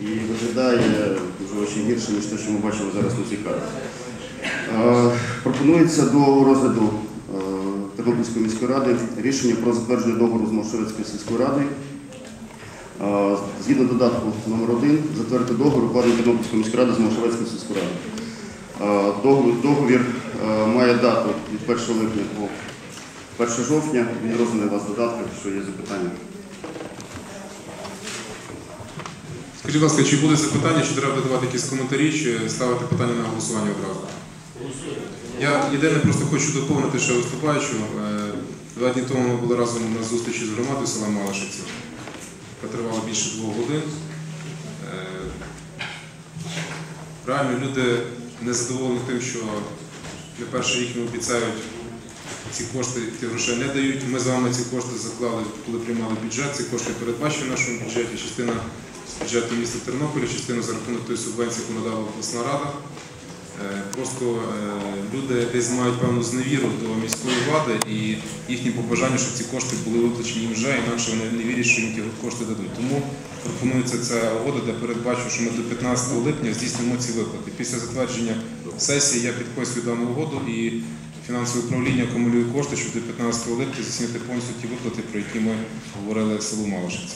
і виглядає дуже ще гірше, ніж те, що ми бачимо зараз на цій карті. Пропонується до розгляду Тернопільської міської ради рішення про затвердження договору з Молшовецькою сільською радою. Е, Згідно додатку номер 1 затвердити договор укладений Тернопільської міської ради з Молшовецькою сільською радою. Е, Договір, має дату від 1 липня по 1 жовтня. Він розданий у вас додаток, якщо є запитання. Скажіть, будь ласка, чи буде запитання, чи треба давати якісь коментарі, чи ставити питання на голосування одразу? Я єдине просто хочу доповнити ще виступаючу. Е, Два дні тому ми були разом на зустрічі з громадою села Малишиці, яка тривала більше двох годин. Е, Реально люди не задоволені тим, що не перший рік обіцяють ці кошти, ті грошей не дають. Ми з вами ці кошти заклали, коли приймали бюджет. Ці кошти передбачені в нашому бюджеті. Частина з бюджету міста Тернополя, частина за рахунок тої субвенції, яку надала обласна рада. Е, Просто е, люди десь мають певну зневіру до міської влади і їхні побажання, щоб ці кошти були виплачені їм вже, інакше вони не вірять, що їм ті кошти дадуть. Тому пропонується ця угода, де передбачу, що ми до 15 липня здійснимо ці виплати. Після затвердження сесії я підписую дану угоду і фінансове управління акумулює кошти, щоб до 15 липня здійснити повністю ті виплати, про які ми говорили селу Малишиці.